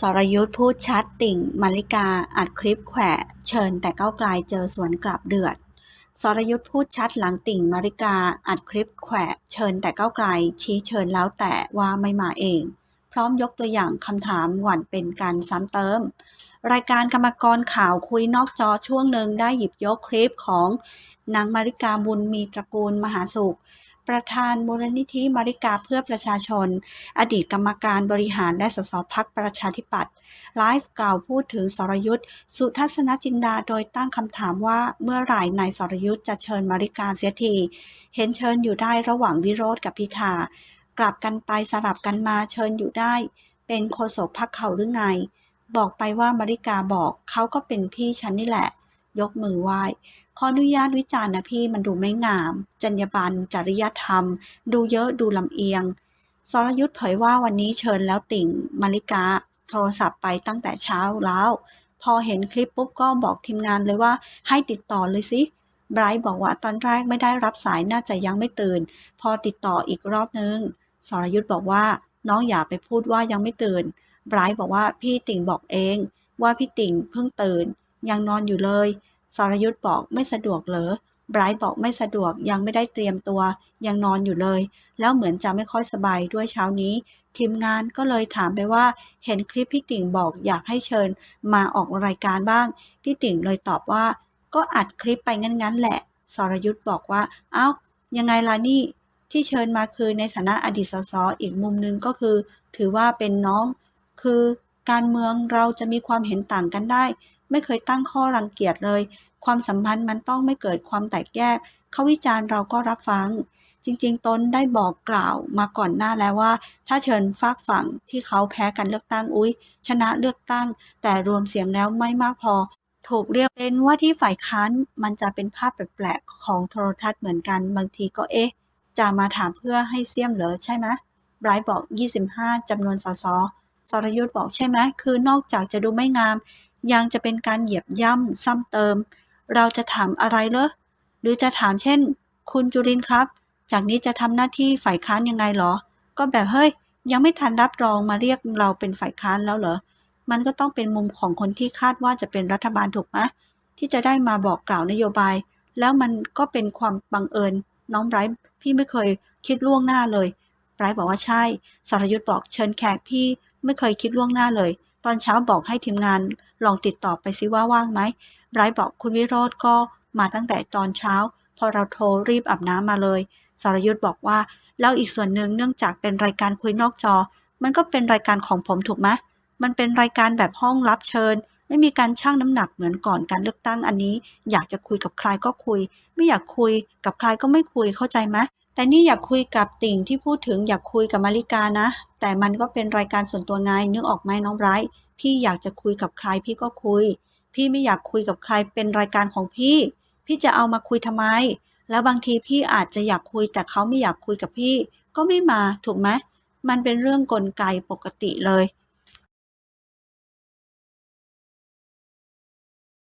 สรยุทธ์พูดชัดติ่งมาริกาอัดคลิปแขวะ เชิญแต่ก้าวไกลเจอสวนกลับเดือด สรยุทธ์พูดชัดหลังติ่งมาริกาอัดคลิปแขวะ เชิญแต่ก้าวไกล ชี้เชิญแล้วแต่ว่าไม่มาเอง พร้อมยกตัวอย่างคำถามหวั่นเป็นการซ้ำเติม รายการกรรมกรข่าวคุยนอกจอช่วงหนึ่งได้หยิบยกคลิปของนางมาริกาบุญมีตระกูลมหาสุข ประธานมูลนิธิมาริกาเพื่อประชาชน อดีตกรรมการบริหารและสสพักประชาธิปัตย์ไลฟ์กล่าวพูดถึงสรยุทธ์สุทัศนจินดาโดยตั้งคำถามว่าเมื่อไหร่นายสรยุทธ์จะเชิญมาริกาเสียที เห็นเชิญอยู่ได้ระหว่างวิโรธกับพิธากลับกันไปสลับกันมาเชิญอยู่ได้ เป็นโฆษกพักเขาหรือไง บอกไปว่ามาริกาบอกเขาก็เป็นพี่ฉันนี่แหละ ยกมือไหว้ขออนุญาตวิจารณ์นะพี่มันดูไม่งาม จรรยาบรรณจริยธรรม ดูเยอะดูลำเอียงสรยุทธ์เผยว่าวันนี้เชิญแล้วติ่งมาริกา โทรศัพท์ไปตั้งแต่เช้าแล้ว พอเห็นคลิปปุ๊บก็บอกทีมงานเลยว่าให้ติดต่อเลยสิไบรท์บอกว่าตอนแรกไม่ได้รับสายน่าจะยังไม่ตื่น พอติดต่ออีกรอบนึงสรยุทธ์บอกว่าน้องอย่าไปพูดว่ายังไม่ตื่นไบรท์บอกว่าพี่ติ่งบอกเอง ว่าพี่ติ่งเพิ่งตื่น ยังนอนอยู่เลย สรยุทธ์บอกไม่สะดวกเหรอไบรท์บอกไม่สะดวกยังไม่ได้เตรียมตัว ยังนอนอยู่เลย แล้วเหมือนจะไม่ค่อยสบายด้วยเช้านี้ ทีมงานก็เลยถามไปว่า เห็นคลิปพี่ติ่งบอกอยากให้เชิญมาออกรายการบ้าง พี่ติ่งเลยตอบว่า ก็อัดคลิปไปงั้นๆแหละ สรยุทธ์บอกว่า เอ้า ยังไงล่ะนี่ ที่เชิญมาคือในฐานะอดีตสสอีกมุมหนึงก็คือ ถือว่าเป็นน้อง คือการเมืองเราจะมีความเห็นต่างกันได้ ไม่เคยตั้งข้อรังเกียจเลย ความสัมพันธ์มันต้องไม่เกิดความแตกแยก เขาวิจารณ์เราก็รับฟัง จริงๆ ตนได้บอกกล่าวมาก่อนหน้าแล้วว่า ถ้าเชิญฝากฝั่งที่เขาแพ้การเลือกตั้งอุ้ยชนะเลือกตั้ง แต่รวมเสียงแล้วไม่มากพอ ถูกเรียกเป็นว่าที่ฝ่ายค้านมันจะเป็นภาพแปลกๆของโทรทัศน์เหมือนกันบางทีก็เอ๊ะ จะมาถามเพื่อให้เสี่ยมเหรอใช่ไหมไบรท์บอก 25จำนวนสสสรยุทธ์บอกใช่ไหมคือนอกจากจะดูไม่งาม ยังจะเป็นการเหยียบย่ำซ้ำเติม เราจะถามอะไรเหรอหรือจะถามเช่น คุณจุรินครับ จากนี้จะทำหน้าที่ฝ่ายค้านยังไงเหรอ ก็แบบเฮ้ย ยังไม่ทันรับรองมาเรียกเราเป็นฝ่ายค้านแล้วเหรอ มันก็ต้องเป็นมุมของคนที่คาดว่าจะเป็นรัฐบาลถูกไหมที่จะได้มาบอกกล่าวนโยบาย แล้วมันก็เป็นความบังเอิญ น้องไบรท์พี่ไม่เคยคิดล่วงหน้าเลยไบรท์บอกว่าใช่สรยุทธ์บอกเชิญแขกพี่ไม่เคยคิดล่วงหน้าเลย ตอนเช้าบอกให้ทีมงานลองติดต่อไปซิว่าว่างไหมไบรท์บอกคุณวิโรธก็มาตั้งแต่ตอนเช้า พอเราโทรรีบอาบน้ำมาเลยสรยุทธ์บอกว่า แล้วอีกส่วนหนึ่งเนื่องจากเป็นรายการคุยนอกจอ มันก็เป็นรายการของผมถูกไหมมันเป็นรายการแบบห้องรับเชิญ ไม่มีการชั่งน้ำหนักเหมือนก่อนการเลือกตั้งอันนี้ อยากจะคุยกับใครก็คุย ไม่อยากคุยกับใครก็ไม่คุยเข้าใจไหม แต่นี่อยากคุยกับติ่งที่พูดถึงอยากคุยกับมาริกานะ แต่มันก็เป็นรายการส่วนตัวไงนึกออกไหมน้องไบรท์พี่อยากจะคุยกับใครพี่ก็คุย พี่ไม่อยากคุยกับใครเป็นรายการของพี่ พี่จะเอามาคุยทำไม แล้วบางทีพี่อาจจะอยากคุยแต่เขาไม่อยากคุยกับพี่ ก็ไม่มาถูกไหมมันเป็นเรื่องกลไกปกติเลย